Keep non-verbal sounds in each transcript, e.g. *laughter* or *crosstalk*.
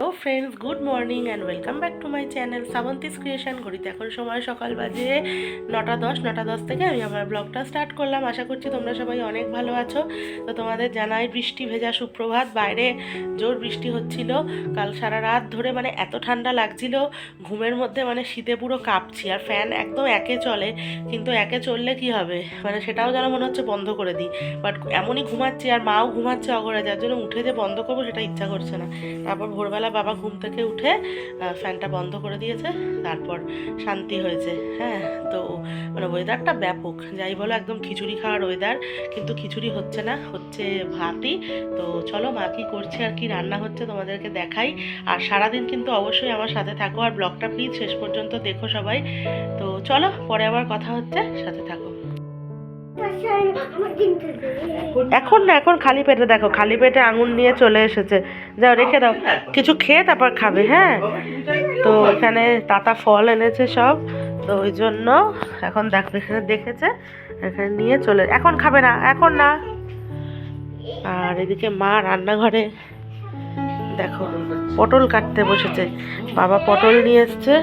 তো friends good morning and welcome back to my channel Sabanti's creation ঘড়িতে। এখন সময় সকাল বাজে নটা দশ নটা দশ থেকে আমি আমার ব্লগটা স্টার্ট করলাম। আশা করছি তোমরা সবাই অনেক ভালো আছো। তো তোমাদের জানাই বৃষ্টি ভেজা সুপ্রভাত। বাইরে জোর বৃষ্টি হচ্ছিল। কাল সারা রাত ধরে মানে এত ঠান্ডা লাগছিল, ঘুমের মধ্যে মানে শীতে পুরো কাঁপছি আর ফ্যান একদম একে চলে। কিন্তু একে চললে কি হবে? মানে সেটাও যেন মনে হচ্ছে বন্ধ করে দিই। বাট এমনই ঘুমাচ্ছি আর মাও ঘুমাচ্ছে অগরে যার জন্য উঠে যে বন্ধ করব সেটা ইচ্ছা করছে না। তারপর ভোরবেলা বাবা ঘুম থেকে উঠে ফ্যানটা বন্ধ করে দিয়েছে, তারপর শান্তি হয়েছে হ্যাঁ? তো মানে ওয়েদারটা ব্যাপক, যাই বলো একদম খিচুড়ি খাওয়ার ওয়েদার কিন্তু খিচুড়ি হচ্ছে না, হচ্ছে ভাতই। তো চলো মা কী করছে আর কি রান্না হচ্ছে তোমাদেরকে দেখাই। আর সারাদিন কিন্তু অবশ্যই আমার সাথে থাকো, আর ব্লগটা প্লিজ শেষ পর্যন্ত দেখো সবাই। তো চলো পরে আবার কথা হচ্ছে, সাথে থাকো। এখন না, এখন খালি পেটে দেখো, খালি পেটে আঙুর নিয়ে চলে এসেছে। যাও, রেখে দাও। কিছু খেয়ে তারপর খাবে হ্যাঁ? তো এখানে তাতা ফল এনেছে সব, তো ওই জন্য এখন দেখো, এখানে দেখেছে, এখানে নিয়ে চলে, এখন খাবে না, এখন না। আর এদিকে মা রান্নাঘরে, দেখো, পটল কাটতে বসেছে। বাবা পটল নিয়ে এসছে।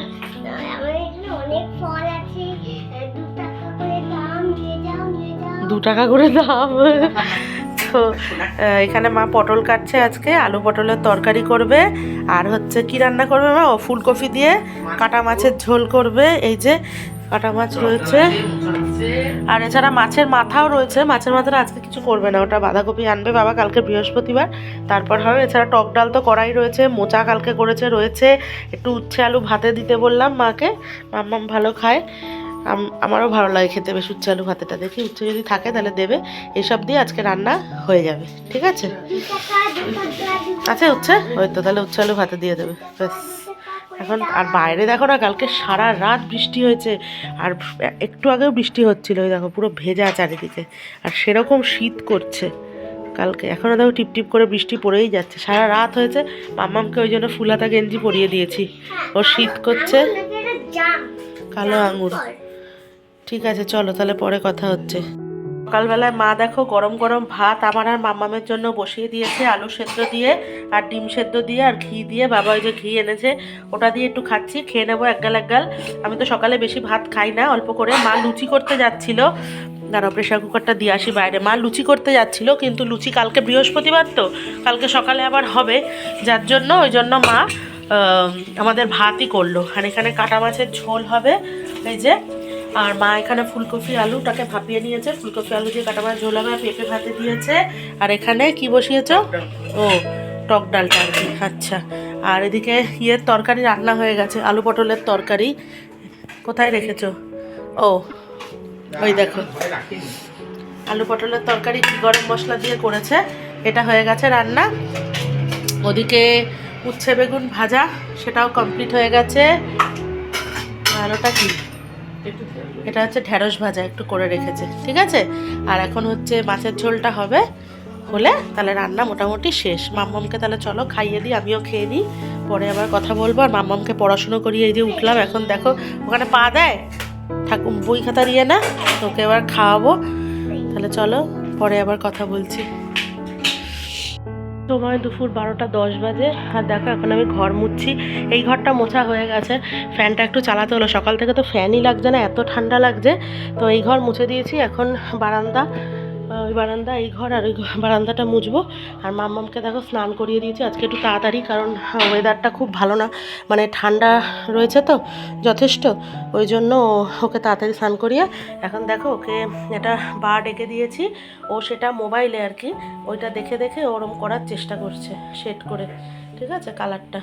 দু টাকা করে দাম। তো এখানে মা পটল কাটছে আজকে আলু পটলের তরকারি করবে আর হচ্ছে কি রান্না করবে মা? ও ফুলকপি দিয়ে কাটা মাছের ঝোল করবে এই যে কাটা মাছ রয়েছে। আর এছাড়া মাছের মাথাও রয়েছে মাছের মাথাটা আজকে কিছু করবে না ওটা বাঁধাকপি আনবে বাবা কালকে বৃহস্পতিবার। তারপর হবে এছাড়া টক ডাল তো করাই রয়েছে মোচা কালকে করেছে রয়েছে একটু উচ্ছে আলু ভাতে দিতে বললাম মাকে মাম্মাম ভালো খায়। আমারও ভালো লাগে খেতে, বেশ উচ্ছে আলু ভাতেটা দেখি উচ্ছে যদি থাকে তাহলে দেবে। এসব দিয়ে আজকে রান্না হয়ে যাবে, ঠিক আছে? আছে উচ্ছে? ওই তো, তাহলে উচ্ছে আলু ভাতে দিয়ে দেবে, ব্যাস। এখন, আর বাইরে দেখো না, কালকে সারা রাত বৃষ্টি হয়েছে। আর একটু আগেও বৃষ্টি হচ্ছিল, ওই দেখো, পুরো ভেজা চারিদিকে। আর সেরকম শীত করছে কালকে। এখনও দেখো টিপ টিপ করে বৃষ্টি পড়েই যাচ্ছে। সারা রাত হয়েছে, মাম্মামকে ওই জন্য ফুলাতা গেঞ্জি পরিয়ে দিয়েছি। ও শীত করছে। কালো আঙুর। ঠিক আছে, চলো, তাহলে পরে কথা হচ্ছে। সকালবেলায় মা দেখো গরম গরম ভাত আমার আর মাম্মামের জন্য বসিয়ে দিয়েছে, আলু সেদ্ধ দিয়ে আর ডিম সেদ্ধ দিয়ে আর ঘি দিয়ে। বাবা ওই যে ঘি এনেছে, ওটা দিয়ে একটু খাচ্ছি, খেয়ে নেব একগাল একগাল আমি তো সকালে বেশি ভাত খাই না, অল্প করে। মা লুচি করতে যাচ্ছিল। দাঁড়াও প্রেশার কুকারটা দিয়ে আসি বাইরে। মা লুচি করতে যাচ্ছিল, কিন্তু লুচি কালকে বৃহস্পতিবার তো, কালকে সকালে আবার হবে। যার জন্য, ওই জন্য মা আমাদের ভাতই করল। আর এখানে কাটা মাছের ঝোল হবে, এই যে আর মা এখানে ফুলকপি আলুটাকে ভাপিয়ে নিয়েছে। ফুলকপি আলু দিয়ে কাটা মাছ ঝোল হবে পেঁপে ভাতে দিয়েছে। আর এখানে কি বসিয়েছ? ও টক ডালটা আর কি। আচ্ছা। আর এদিকে ইয়ের তরকারি রান্না হয়ে গেছে আলু পটলের তরকারি। কোথায় রেখেছো? ও ওই দেখো। আলু পটলের তরকারি কি গরম মশলা দিয়ে করেছে এটা হয়ে গেছে রান্না। ওদিকে উচ্ছে বেগুন ভাজা সেটাও কমপ্লিট হয়ে গেছে। আর ওটা কি? এটা হচ্ছে ঢ্যাঁড়স ভাজা, একটু করে রেখেছে, ঠিক আছে? আর এখন হচ্ছে মাছের ঝোলটা হবে, হলে তাহলে রান্না মোটামুটি শেষ। মাম্মামকে তাহলে চলো খাইয়ে দিই, আমিও খেয়ে দিই পরে আবার কথা বলব। আর মাম্মামকে পড়াশুনো করিয়ে এই যে উঠলাম, এখন দেখো ওখানে পা দেয়? ঠাকুর বই খাতা দিয়ে না তোকে এবার খাওয়াবো। তাহলে চলো, পরে আবার কথা বলছি। সময় দুপুর বারোটা দশ বাজে। আর দেখো, এখন আমি ঘর মুছছি। এই ঘরটা মোছা হয়ে গেছে। ফ্যানটা একটু চালাতে হলো। সকাল থেকে তো ফ্যানই লাগছে না, এত ঠান্ডা লাগছে। তো এই ঘর মুছে দিয়েছি। এখন বারান্দা ওই বারান্দা, এই ঘর আর ওই বারান্দাটা মুছবো। আর মাম্মামকে দেখো স্নান করিয়ে দিয়েছি। আজকে একটু তাড়াতাড়ি, কারণ ওয়েদারটা খুব ভালো না। মানে ঠান্ডা রয়েছে তো, যথেষ্ট। ওই জন্য ওকে তাড়াতাড়ি স্নান করিয়ে, এখন দেখো ওকে এটা বা ডেকে দিয়েছি। ও সেটা মোবাইলে আর কি, ওইটা দেখে দেখে ওরম করার চেষ্টা করছে সেট করে। ঠিক আছে? কালারটা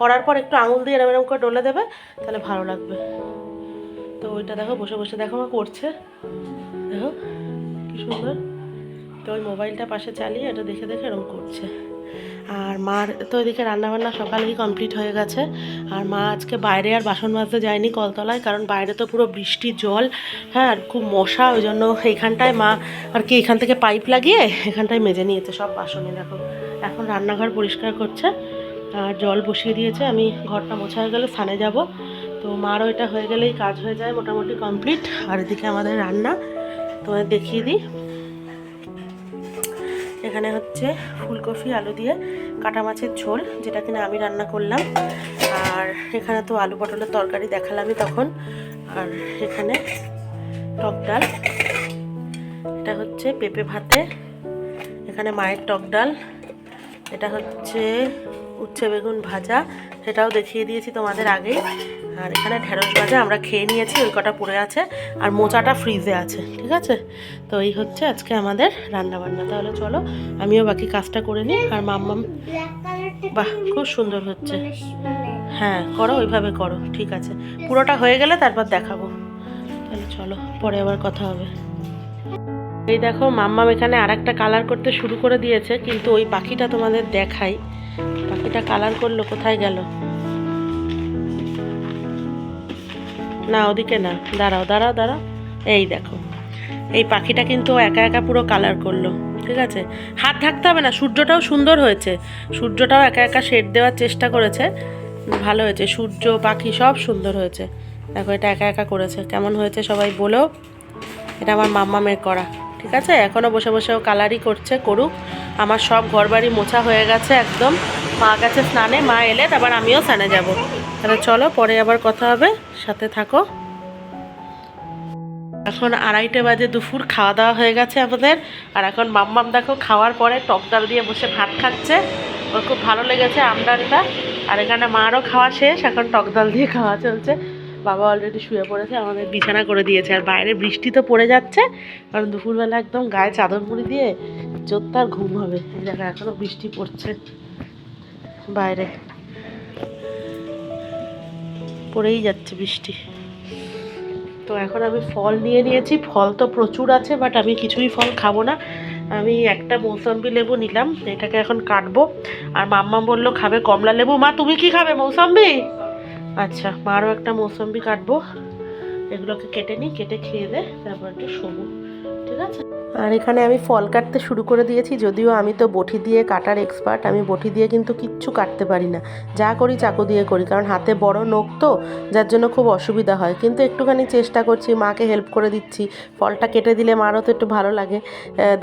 করার পর একটু আঙুল দিয়ে এরম এরম করে ডলে দেবে, তাহলে ভালো লাগবে। তো ওইটা দেখো, বসে বসে দেখো করছে। দেখো। সুন্দর। তো ওই মোবাইলটা পাশে চালিয়ে এটা দেখে দেখে এরকম করছে। আর মার তো এদিকে রান্নাবান্না সকালেই কমপ্লিট হয়ে গেছে। আর মা আজকে বাইরে আর বাসন মাজতে যায়নি কলতলায়, কারণ বাইরে তো পুরো বৃষ্টি, জল হ্যাঁ আর খুব মশা, ওই জন্য এইখানটায় মা আর কি, এখান থেকে পাইপ লাগিয়ে এখানটায় মেজে নিয়েছে সব বাসনে। দেখো, এখন রান্নাঘর পরিষ্কার করছে। আর জল বসিয়ে দিয়েছে, আমি ঘরটা মোছা হয়ে গেলে স্থানে যাব। তো মারও এটা হয়ে গেলেই কাজ হয়ে যায় মোটামুটি কমপ্লিট। আর এদিকে আমাদের রান্না। তোমাদের দেখিয়ে দিই। এখানে হচ্ছে ফুলকপি, আলু দিয়ে কাটা মাছের ঝোল, যেটা কিনা আমি রান্না করলাম। আর এখানে তো আলু পটলের তরকারি দেখালামই তখন। আর এখানে টক ডাল, এটা হচ্ছে পেঁপে ভাতে, এখানে মায়ের টক ডাল, এটা হচ্ছে উচ্ছে বেগুন ভাজা, সেটাও দেখিয়ে দিয়েছি তোমাদের আগেই। আর এখানে ঢেঁড়স ভাজা আমরা খেয়ে নিয়েছি, ওই কটা পড়ে আছে, আর মোচাটা ফ্রিজে আছে, ঠিক আছে? তো এই হচ্ছে আজকে আমাদের রান্না বান্না তাহলে চলো, আমিও বাকি কাজটা করে নিই, আর মাম্মাম বাহ, খুব সুন্দর হচ্ছে। হ্যাঁ করো, ওইভাবে করো, ঠিক আছে। পুরোটা হয়ে গেলে তারপর দেখাবো। তাহলে চলো, পরে আবার কথা হবে। এই দেখো, মাম্মাম এখানে আর একটা কালার করতে শুরু করে দিয়েছে, কিন্তু ওই পাখিটা তোমাদের দেখাই। পাখিটা কালার করল, কোথায় গেল? না, ওদিকে না। দাঁড়াও দাঁড়াও দাঁড়াও। এই দেখো। এই পাখিটা কিন্তু একা একা পুরো কালার করল, ঠিক আছে? হাত ঢাকতে হবে না, সূর্যটাও সুন্দর হয়েছে। সূর্যটাও একা একা শেড দেওয়ার চেষ্টা করেছে। ভালো হয়েছে, সূর্য, পাখি সব সুন্দর হয়েছে। দেখো, এটা একা একা করেছে। কেমন হয়েছে সবাই বলো? এটা আমার মাম্মামের করা, ঠিক আছে? এখনও বসে বসেও কালারই করছে, করুক। আমার সব ঘরবাড়ি মোছা হয়ে গেছে একদম। মা গেছে স্নানে, মা এলে তারপর আমিও স্নানে যাব। তাহলে চলো, পরে আবার কথা হবে, সাথে থাকো। এখন আড়াইটে বাজে, দুপুর, খাওয়া দাওয়া হয়ে গেছে আমাদের। আর এখন মাম্মাম দেখো খাওয়ার পরে টক ডাল দিয়ে বসে ভাত খাচ্ছে। ওর খুব ভালো লেগেছে আমডালটা আর এখানে মারও খাওয়া শেষ, এখন টক ডাল দিয়ে খাওয়া চলছে। বাবা অলরেডি শুয়ে পড়েছে, আমাদের বিছানা করে দিয়েছে। আর বাইরে বৃষ্টি তো পড়ে যাচ্ছে, কারণ দুপুরবেলা একদম গায়ে চাদর মুড়ি দিয়ে জোরদার ঘুম হবে। জায়গায় এখনও বৃষ্টি পড়ছে। বাইরে। পড়েই যাচ্ছে বৃষ্টি। তো এখন আমি ফল নিয়ে নিয়েছি। ফল তো প্রচুর আছে বাট আমি কিছুই ফল খাব না। আমি একটা মৌসম্বি লেবু নিলাম, এটাকে এখন কাটবো। আর মাম্মা বলল, খাবে কমলা লেবু? মা, তুমি কি খাবে মৌসম্বি? আচ্ছা মারও একটা মৌসম্বি কাটবো। এগুলোকে কেটে নিই, কেটে খেয়ে দে, তারপর একটু শোবো। ঠিক আছে? আর এখানে আমি ফল কাটতে শুরু করে দিয়েছি, যদিও আমি তো বটি দিয়ে কাটার এক্সপার্ট আমি বটি দিয়ে কিন্তু কিচ্ছু কাটতে পারি না। যা করি চাকু দিয়ে করি, কারণ হাতে বড় নখ তো, যার জন্য খুব অসুবিধা হয়। কিন্তু একটুখানি চেষ্টা করছি, মাকে হেল্প করে দিচ্ছি। ফলটা কেটে দিলে মারও তো একটু ভালো লাগে।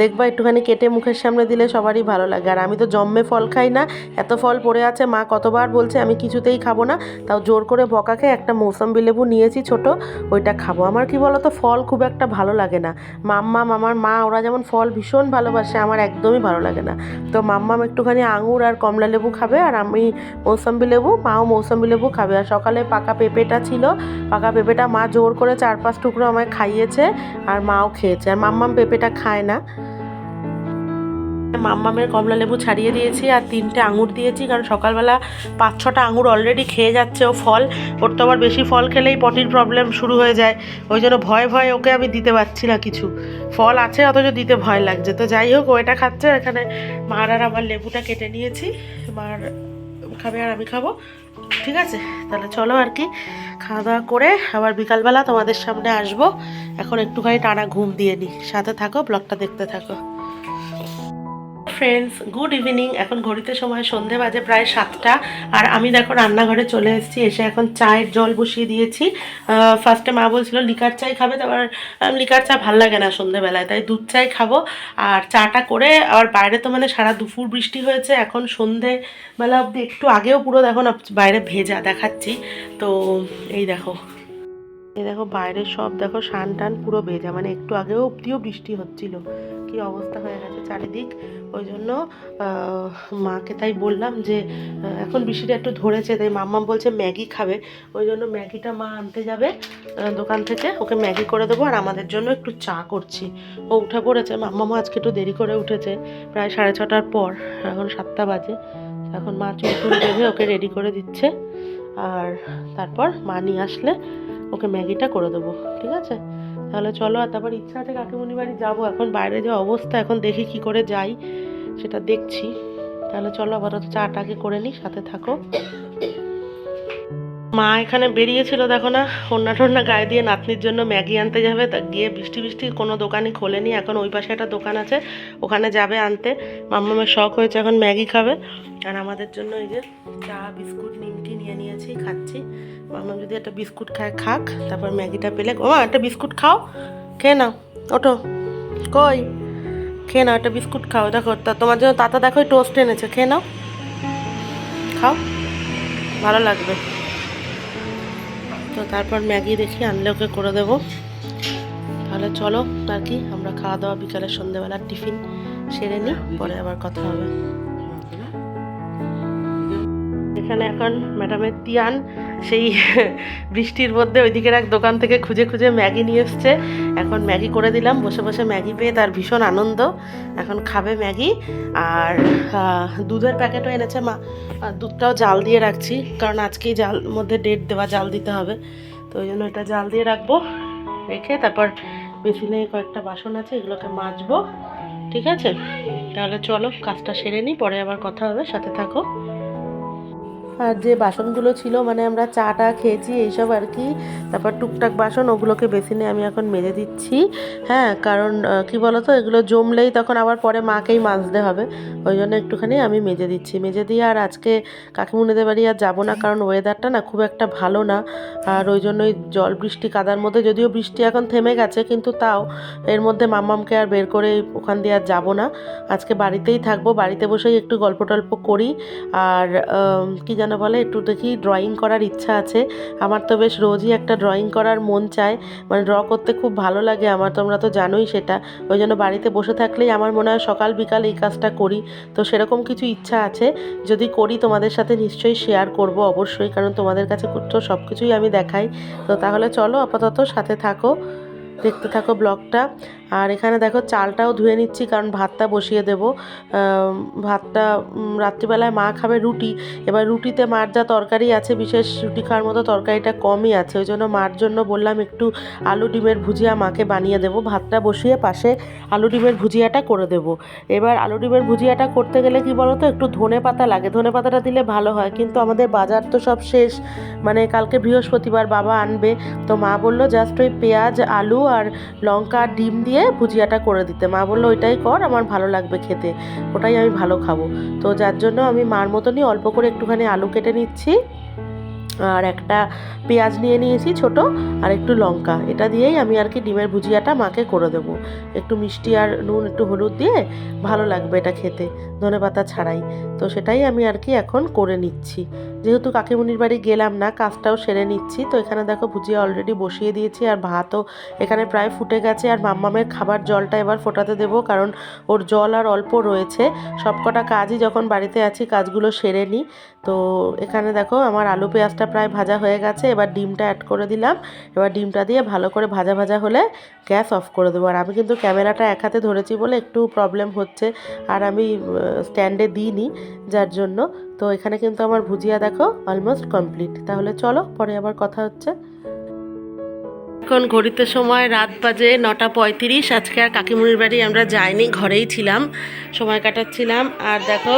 দেখবা একটুখানি কেটে মুখের সামনে দিলে সবারই ভালো লাগে। আর আমি তো জম্মে ফল খাই না, এত ফল পড়ে আছে, মা কতবার বলছে আমি কিছুতেই খাব না। তাও জোর করে বকাকে একটা মৌসম্বি লেবু নিয়েছি ছোট, ওইটা খাব। আমার কি বলো তো ফল খুব একটা ভালো লাগে না। মাম্মাম আমার মা ওরা যেমন ফল ভীষণ ভালোবাসে, আমার একদমই ভালো লাগে না। তো মাম্মাম একটুখানি আঙুর আর কমলা লেবু খাবে, আর আমি মৌসম্বি লেবু, মাও মৌসম্বি লেবু খাবে। আর সকালে পাকা পেঁপেটা ছিল, পাকা পেঁপেটা মা জোর করে চার পাঁচ টুকরো আমায় খাইয়েছে, আর মাও খেয়েছে। আর মাম্মাম পেঁপেটা খায় না। মাম্মামের কমলা লেবু ছাড়িয়ে দিয়েছি আর তিনটে আঙুর দিয়েছি, কারণ সকালবেলা পাঁচ ছটা আঙুর অলরেডি খেয়ে যাচ্ছে ও ফল। ওর তো আবার বেশি ফল খেলেই পটির প্রবলেম শুরু হয়ে যায়। ওই জন্য ভয় ভয় ওকে আমি দিতে পারছি না কিছু। ফল আছে, অথচ দিতে ভয় লাগছে। তো যাই হোক ওইটা খাচ্ছে এখানে মার আর আমার লেবুটা কেটে নিয়েছি। মার খাবে আর আমি খাব। ঠিক আছে, তাহলে চলো আর কি। খাওয়া দাওয়া করে আবার বিকালবেলা তোমাদের সামনে আসব। এখন একটুখানি টানা ঘুম দিয়ে নিই সাথে থাকো ব্লগটা দেখতে থাকো। ফ্রেন্ডস গুড ইভিনিং এখন ঘড়িতে সময় সন্ধে বাজে প্রায় সাতটা। আর আমি দেখো রান্নাঘরে চলে এসেছি, এসে এখন চায়ের জল বসিয়ে দিয়েছি। ফার্স্টে মা বলছিল, লিকার চাই খাবে? তারপর লিকার চা ভালো লাগে না সন্ধেবেলায়, তাই দুধ চাই খাব। আর চাটা করে, আর বাইরে তো মানে সারা দুপুর বৃষ্টি হয়েছে, এখন সন্ধেবেলা অবধি একটু আগেও পুরো দেখো না বাইরে ভেজা দেখাচ্ছি। তো এই দেখো। এই দেখো বাইরে সব দেখো সান টান পুরো ভেজা মানে একটু আগেও অব্দিও বৃষ্টি হচ্ছিল। কি অবস্থা হয়ে গেছে চারিদিক? ওই জন্য মাকে তাই বললাম যে এখন বৃষ্টিটা একটু ধরেছে, তাই মাম্মা বলছে ম্যাগি খাবে। ওই জন্য ম্যাগিটা মা আনতে যাবে দোকান থেকে। ওকে ম্যাগি করে দেবো আর আমাদের জন্য একটু চা করছি। ও উঠে পড়েছে মাম্মামা আজকে একটু দেরি করে উঠেছে। প্রায় সাড়ে ছটার পর, এখন সাতটা বাজে। এখন মা চুল টুল ওকে রেডি করে দিচ্ছে। আর তারপর মা নিয়ে আসলে ওকে ম্যাগিটা করে দেবো, ঠিক আছে? তাহলে চলো আর তারপর ইচ্ছা আছে কাকিমুনি বাড়ি যাব। এখন বাইরে যে অবস্থা, এখন দেখি কি করে যাই, সেটা দেখছি। তাহলে চলো আপাতত চাটাকে করে নিই, সাথে থাকো। মা এখানে বেরিয়েছিল, দেখো না অন্য টন্যা গায়ে দিয়ে নাতনির জন্য ম্যাগি আনতে যাবে, তা গিয়ে বৃষ্টি বৃষ্টি কোনো দোকানই খোলেনি, এখন ওই পাশে একটা দোকান আছে, ওখানে যাবে আনতে। মাম্মামের শখ হয়েছে এখন ম্যাগি খাবে। আর আমাদের জন্য এই যে চা, বিস্কুট, নিমকি নিয়ে নিয়েছি, খাচ্ছি। মাম্মাম যদি একটা বিস্কুট খায়, খাক, তারপর ম্যাগিটা পেলে, ও একটা বিস্কুট খাও, খেয়ে নাও ওটো কই? খেয়ে নাও, একটা বিস্কুট খাও, দেখো, তা তোমার জন্য তাতা দেখো টোস্ট এনেছে, খেয়ে নাও। খাও, ভালো লাগবে। তো তারপর ম্যাগি দেখি, আনলে ওকে করে দেবো। তাহলে চলো আর কি আমরা খাওয়া দাওয়া বিকালে সন্ধ্যেবেলার টিফিন সেরে নিই, পরে আবার কথা হবে। এখানে এখন ম্যাডামের তিয়ান, সেই *laughs* বৃষ্টির মধ্যে ওইদিকের এক দোকান থেকে খুঁজে খুঁজে ম্যাগি নিয়ে এসছে। এখন ম্যাগি করে দিলাম, বসে বসে ম্যাগি পেয়ে তার ভীষণ আনন্দ। এখন খাবে ম্যাগি, আর দুধের প্যাকেটও এনেছে মা। দুধটাও জাল দিয়ে রাখছি, কারণ আজকেই জাল মধ্যে ডেট দেওয়া জাল দিতে হবে। তো ওই জন্য এটা জাল দিয়ে রাখব, রেখে তারপর বেসিনে কয়েকটা বাসন আছে, এগুলোকে মাজবো। ঠিক আছে? তাহলে চলো, কাজটা সেরে নিই, পরে আবার কথা হবে, সাথে থাকো। যে বাসনগুলো ছিল মানে আমরা চাটা খেয়েছি, এইসব আর কি। তারপর টুকটাক বাসন ওগুলোকে বেসিনে আমি এখন মেজে দিচ্ছি। হ্যাঁ কারণ কি বলতো, এগুলো জমলেই তখন আবার পরে মাকেই মাজতে হবে। ওই জন্য একটুখানি আমি মেজে দিচ্ছি। মেজে দিয়ে আর আজকে কাকিমুনিদের বাড়ি আর যাব না, কারণ ওয়েদারটা না খুব একটা ভালো না। আর ওই জন্যই জল বৃষ্টি কাদার মধ্যে, যদিও বৃষ্টি এখন থেমে গেছে, কিন্তু তাও এর মধ্যে মাম্মামকে আর বের করে ওখান দিয়ে আর যাব না। আজকে বাড়িতেই থাকব, বাড়িতে বসেই একটু গল্প টল্প করি। আর কি যেন বলে, একটু দেখি ড্রয়িং করার ইচ্ছা আছে। আমার তো বেশ রোজই একটা ড্রয়িং করার মন চায়। মানে ড্র করতে খুব ভালো লাগে, আমার তোমরা তো জানোই সেটা। ওই জন্য বাড়িতে বসে থাকলেই আমার মনে হয় সকাল বিকাল এই কাজটা করি। তো সেরকম কিছু ইচ্ছা আছে। যদি করি তোমাদের সাথে নিশ্চয়ই শেয়ার করব অবশ্যই, কারণ তোমাদের কাছে তো সব কিছুই আমি দেখাই। তো তাহলে চলো আপাতত সাথে থাকো। দেখতে থাকো ব্লগটা। আর এখানে দেখো চালটাও ধুয়ে নিচ্ছি, কারণ ভাতটা বসিয়ে দেব। ভাতটা রাত্রিবেলায় মা খাবে রুটি। এবার রুটিতে মার যা তরকারি আছে, বিশেষ রুটি খাওয়ার মতো তরকারিটা কমই আছে। ওই জন্য মার জন্য বললাম একটু আলু ডিমের ভুজিয়া মাকে বানিয়ে দেবো। ভাতটা বসিয়ে পাশে আলু ডিমের ভুজিয়াটা করে দেবো। এবার আলু ডিমের ভুজিয়াটা করতে গেলে কি বলো তো একটু ধনে পাতা লাগে। ধনে পাতাটা দিলে ভালো হয়, কিন্তু আমাদের বাজার তো সব শেষ। মানে কালকে বৃহস্পতিবার বাবা আনবে। তো মা বলল, জাস্ট ওই পেঁয়াজ, আলু আর লঙ্কা, ডিম দিয়ে ভুজিয়াটা করে দিতে। মা বলল, ওইটাই কর, আমার ভালো লাগবে খেতে। ওটাই আমি ভালো খাব। তো যার জন্য আমি মার মতনই অল্প করে একটুখানি আলু কেটে নিচ্ছি, আর একটা পেঁয়াজ নিয়ে নিয়েছি ছোট, আর একটু লঙ্কা। এটা দিয়েই আমি আর কি ডিমের ভুজিয়াটা মাকে করে দেবো। একটু মিষ্টি আর নুন, একটু হলুদ দিয়ে ভালো লাগবে এটা খেতে। ধনে পাতা ছাড়াই। তো সেটাই আমি আর কি এখন করে নিচ্ছি। যেহেতু কাকিমুনির বাড়ি গেলাম না, কাজটাও সেরে নিচ্ছি। তো এখানে দেখো ভুজিয়া অলরেডি বসিয়ে দিয়েছি আর ভাতও এখানে প্রায় ফুটে গেছে আর মাম্মামের খাবার জলটা এবার ফোটাতে দেবো কারণ ওর জল আর অল্প রয়েছে। সবকটা কাজই যখন বাড়িতে আছি, কাজগুলো সেরে নিই। তো এখানে দেখো আমার আলু পেঁয়াজটা প্রায় ভাজা হয়ে গেছে, এবার ডিমটা অ্যাড করে দিলাম। এবার ডিমটা দিয়ে ভালো করে ভাজা ভাজা হলে গ্যাস অফ করে দেবো। আর আমি কিন্তু ক্যামেরাটা এক হাতে ধরেছি বলে একটু প্রবলেম হচ্ছে আর আমি স্ট্যান্ডে দিইনি, যার জন্য তো এখানে কিন্তু আমার ভুজিয়া দেখো অলমোস্ট কমপ্লিট তাহলে চলো পরে আবার কথা হচ্ছে। এখন ঘড়িতে সময় রাত বাজে নটা পঁয়ত্রিশ। আজকে আর কাকিমুনির বাড়ি আমরা যাইনি, ঘরেই ছিলাম, সময় কাটাচ্ছিলাম। আর দেখো,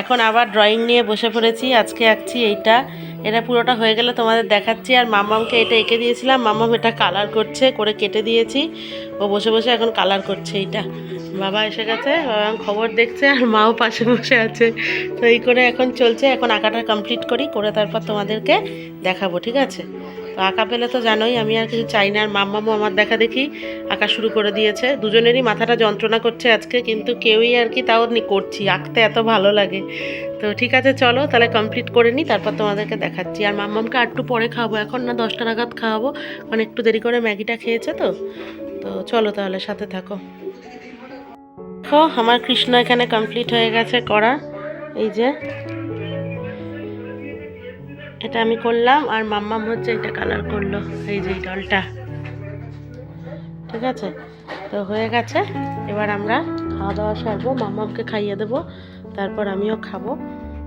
এখন আবার ড্রয়িং নিয়ে বসে পড়েছি, আজকে আঁকছি এইটা। এটা পুরোটা হয়ে গেলে তোমাদের দেখাচ্ছি। আর মাম্মামকে এটা এঁকে দিয়েছিলাম। মাম্মাম এটা কালার করছে, করে কেটে দিয়েছি। ও বসে বসে এখন কালার করছে এইটা। বাবা এসে গেছে বাবা খবর দেখছে, আর মাও পাশে বসে আছে। তো এই করে এখন চলছে। এখন আঁকাটা কমপ্লিট করি, করে তারপর তোমাদেরকে দেখাবো, ঠিক আছে? তো আঁকা পেলে তো জানোই, আমি আর কিছু চাই না। আর মাম্মামও আমার দেখা দেখি আঁকা শুরু করে দিয়েছে। দুজনেরই মাথাটা যন্ত্রণা করছে আজকে, কিন্তু কেউই আর কি তাও করছি। আঁকতে এত ভালো লাগে। তো ঠিক আছে, চলো তাহলে কমপ্লিট করে নিই, তারপর তোমাদেরকে দেখাচ্ছি। আর মাম্মামকে আর একটু পরে খাওয়াবো। এখন না দশটা নাগাদ খাওয়াবো। কারণ একটু দেরি করে ম্যাগিটা খেয়েছে তো। তো চলো তাহলে সাথে থাকো। দেখো, আমার কৃষ্ণ এখানে কমপ্লিট হয়ে গেছে করা। এই যে এটা আমি করলাম আর মাম্মাম হচ্ছে এটা কালার করল, এই যে ডলটা ঠিক আছে? তো হয়ে গেছে। এবার আমরা খাওয়া দাওয়া সারবো, মাম্মামকে খাইয়ে দেবো, তারপর আমিও খাব।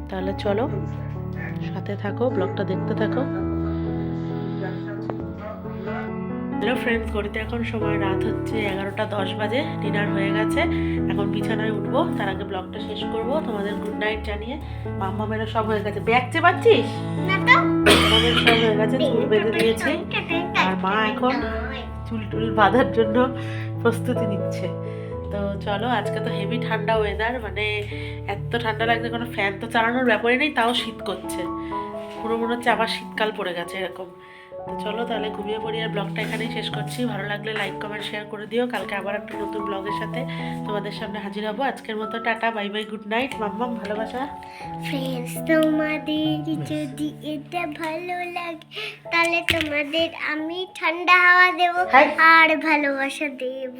তাহলে চলো, সাথে থাকো, ব্লগটা দেখতে থাকো। হ্যালো ফ্রেন্ডস ঘড়িতে এখন সময় রাত হচ্ছে এগারোটা দশ বাজে ডিনার হয়ে গেছে। এখন বিছানায় উঠবো তার আগে ব্লগটা শেষ করব। তোমাদের গুড নাইট জানিয়ে মাম্মা মেয়েরা সব হয়ে গেছে। ব্যাগ চেপাচ্ছিস না তো আমাদের সব হয়ে গেছে চুল বেঁধে দিয়েছি। আর মা এখন চুল টুল বাঁধার জন্য প্রস্তুতি নিচ্ছে। তো চলো আজকে তো হেভি ঠান্ডা ওয়েদার মানে এত ঠান্ডা লাগছে কোনো ফ্যান তো চালানোর ব্যাপারই নেই তাও শীত করছে। পুরো মনে হচ্ছে আবার শীতকাল পড়ে গেছে এরকম। তো চলো তাহলে ঘুমিয়ে পড়ি আর ব্লগটা এখানেই শেষ করছি। ভালো লাগলে লাইক কমেন্ট শেয়ার করে দিও। কালকে আবার একটা নতুন ব্লগের সাথে তোমাদের সামনে হাজির হব। আজকের মতো tata bye bye good night মাম্মাম ভালোবাসা। ফ্রেন্ডস তোমাদের যদি এটা ভালো লাগে তাহলে তোমাদের আমি ঠান্ডা হাওয়া দেব আর ভালোবাসা দেব।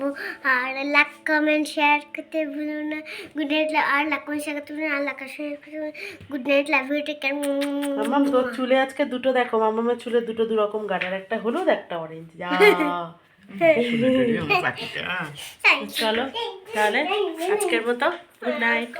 আর লাইক কমেন্ট শেয়ার করতে ভুলো না। গুড নাইট আর লাইক কমেন্ট শেয়ার করতে ভুলো না। আর লাইক শেয়ার করতে good night love you take care মাম্মাম তোর চুলে আজকে দুটো দেখো। মাম্মামের চুলে দুটো দু রকম। গাড়ার একটা হলুদ একটা অরেঞ্জ যা চলো তাহলে আজকের মতো গুড নাইট